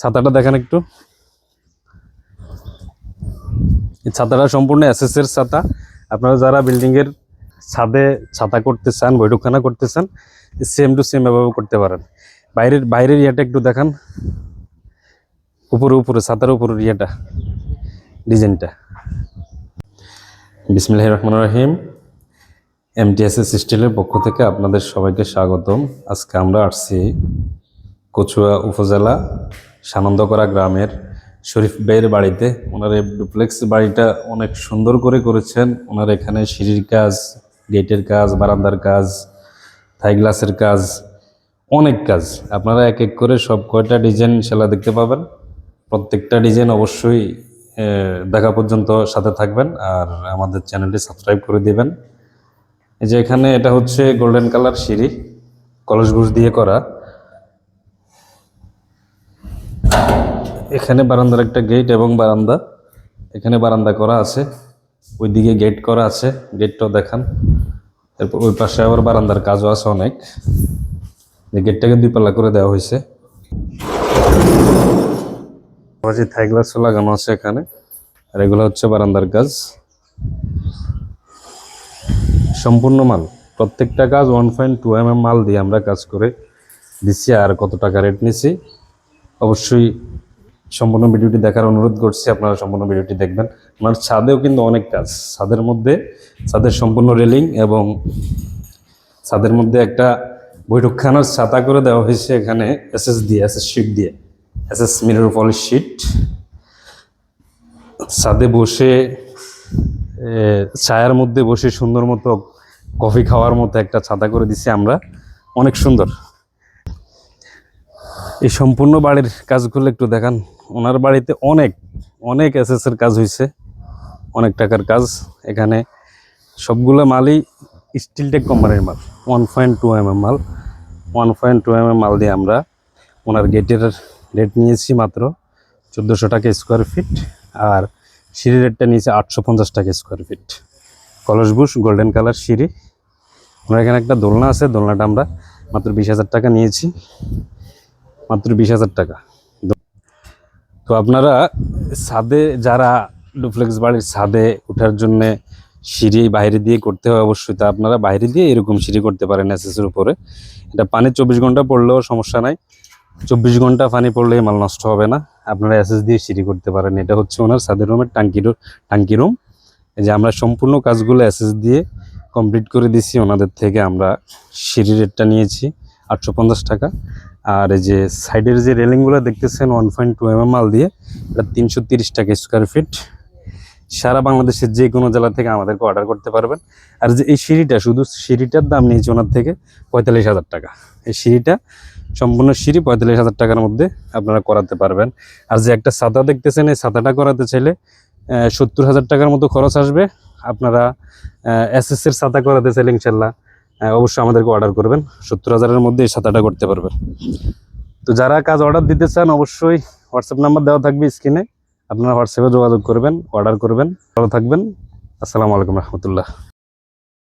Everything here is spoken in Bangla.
ছাতাটা দেখেন একটু। এই ছাতাটা সম্পূর্ণ এসএস এর ছাতা। আপনারা যারা বিল্ডিং এর ছাদে ছাতা করতে চান, বৈঠকখানা করতে চান সেম টু সেম এভাবে করতে পারেন। বাইরের বাইরের ইয়েটা একটু দেখান। উপরে উপরে, ছাতার উপরের ইয়েটা, ডিজাইনটা। বিসমিল্লাহ রহমান রহিম। এম এমটিএসএস স্টিলের পক্ষ থেকে আপনাদের সবাইকে স্বাগতম। আজকে আমরা আসছি কচুয়া উপজেলা সানন্দকরা গ্রামের শরীফ ভাইয়ের বাড়িতে। ওনার এই ডুপ্লেক্স বাড়িটা অনেক সুন্দর করে করেছেন। ওনার এখানে সিঁড়ির কাজ, গেটের কাজ, বারান্দার কাজ, থাই গ্লাসের কাজ, অনেক কাজ। আপনারা এক এক করে সব কয়টা ডিজাইন সেলা দেখতে পাবেন। প্রত্যেকটা ডিজাইন অবশ্যই দেখা পর্যন্ত সাথে থাকবেন আর আমাদের চ্যানেলটি সাবস্ক্রাইব করে দিবেন। এই যে এখানে এটা হচ্ছে গোল্ডেন কালার সিঁড়ি, কলস ঘুষ দিয়ে করা। এখানে বারান্দার একটা গেট এবং বারান্দা। এখানে বারান্দা করা আছে, ওইদিকে গেট করা আছে গেটটাও দেখান। এরপর ওই পাশে আবার বারান্দার কাজও আছে অনেক। যে গেটটাকে দুই পাল্লা করে দেওয়া হয়েছে। থাই গ্লাসও লাগানো আছে এখানে, আর এগুলো হচ্ছে বারান্দার কাজ। সম্পূর্ণ মাল, প্রত্যেকটা কাজ ওয়ান পয়েন্ট টু এম মাল দিয়ে আমরা কাজ করে দিচ্ছি, আর কত টাকা রেট নিছি? অবশ্যই সম্পূর্ণ ভিডিওটি দেখার অনুরোধ করছি, আপনারা সম্পূর্ণ ভিডিওটি দেখবেন। আমার ছাদেও কিন্তু অনেক কাজ। ছাদের মধ্যে, ছাদের সম্পূর্ণ রেলিং এবং ছাদের মধ্যে একটা বৈঠকখানার ছাতা করে দেওয়া হয়েছে এখানে, এসএস দিয়ে, এসএস শিট দিয়ে। SS mirror polish sheet. ছাদে বসে ছায়ার মধ্যে বসে সুন্দর মতো কফি খাওয়ার মতো একটা ছাতা করে দিছি আমরা। অনেক সুন্দর। এই সম্পূর্ণ বাড়ির কাজগুলো একটু দেখান। ওনার বাড়িতে অনেক অনেক এসএস এর কাজ হয়েছে অনেক টাকার কাজ। এখানে সবগুলো মালই স্টিল টেক কোম্পানির মাল। ওয়ান পয়েন্ট টু এম মাল। One point two M M মাল দিয়ে আমরা ওনার গেটের রেট নিয়েছি মাত্র চোদ্দোশো টাকা স্কোয়ার ফিট আর সিঁড়ি রেটটা নিয়েছে আটশো পঞ্চাশ টাকা স্কোয়ার ফিট কলস বুশ গোল্ডেন কালার সিঁড়ি। ওনার এখানে একটা দোলনা আছে। দোলনাটা আমরা মাত্র বিশ হাজার টাকা নিয়েছি। মাত্র বিশ হাজার টাকা। তো আপনারা ছাদে যারা ডুপ্লেক্স বাড়ির ছাদে ওঠার জন্য সিঁড়ি বাইরে দিয়ে করতে হয় অবশ্যই, তা আপনারা বাইরে দিয়ে এরকম সিঁড়ি করতে পারেন এসএসের উপরে। এটা পানি চব্বিশ ঘণ্টা পড়লেও সমস্যা নাই। চব্বিশ ঘণ্টা পানি পড়লে মাল নষ্ট হবে না। আপনারা এসএস দিয়ে সিঁড়ি করতে পারেন। এটা হচ্ছে ওনার ছাদের রুমের টাঙ্কি টাঙ্কি রুম। যে আমরা সম্পূর্ণ কাজগুলো এসএস দিয়ে কমপ্লিট করে দিছি ওনাদের থেকে আমরা সিঁড়ি রেটটা নিয়েছি আটশো পঞ্চাশ টাকা। আর যে সাইডের যে রেলিংগুলো দেখতেছেন one point two M M মাল দিয়ে, এটা তিনশো তিরিশ টাকা স্কোয়ার ফিট সারা বাংলাদেশের যে কোনো জেলা থেকে আমাদেরকে অর্ডার করতে পারবেন। আর যে এই সিঁড়িটা, শুধু সিঁড়িটার দাম নিয়েছে ওনার থেকে পঁয়তাল্লিশ হাজার টাকা। এই সিঁড়িটা, সম্পূর্ণ সিঁড়ি পঁয়তাল্লিশ হাজার টাকার মধ্যে আপনারা করাতে পারবেন। আর যে একটা ছাতা দেখতেছেন, এই ছাতাটা করাতে চাইলে সত্তর হাজার টাকার মতো খরচ আসবে। আপনারা এসএস এর ছাতা করাতে চাইলে ইনশাল্লাহ অবশ্যই আমাদেরকে অর্ডার করবেন। সত্তর হাজারের মধ্যে এই সাঁতারটা করতে পারবেন। তো যারা কাজ অর্ডার দিতে চান, অবশ্যই হোয়াটসঅ্যাপ নাম্বার দেওয়া থাকবে স্ক্রিনে আপনারা হোয়াটসঅ্যাপে যোগাযোগ করবেন অর্ডার করবেন। ভালো থাকবেন। আসসালামু আলাইকুম রহমতুল্লাহ।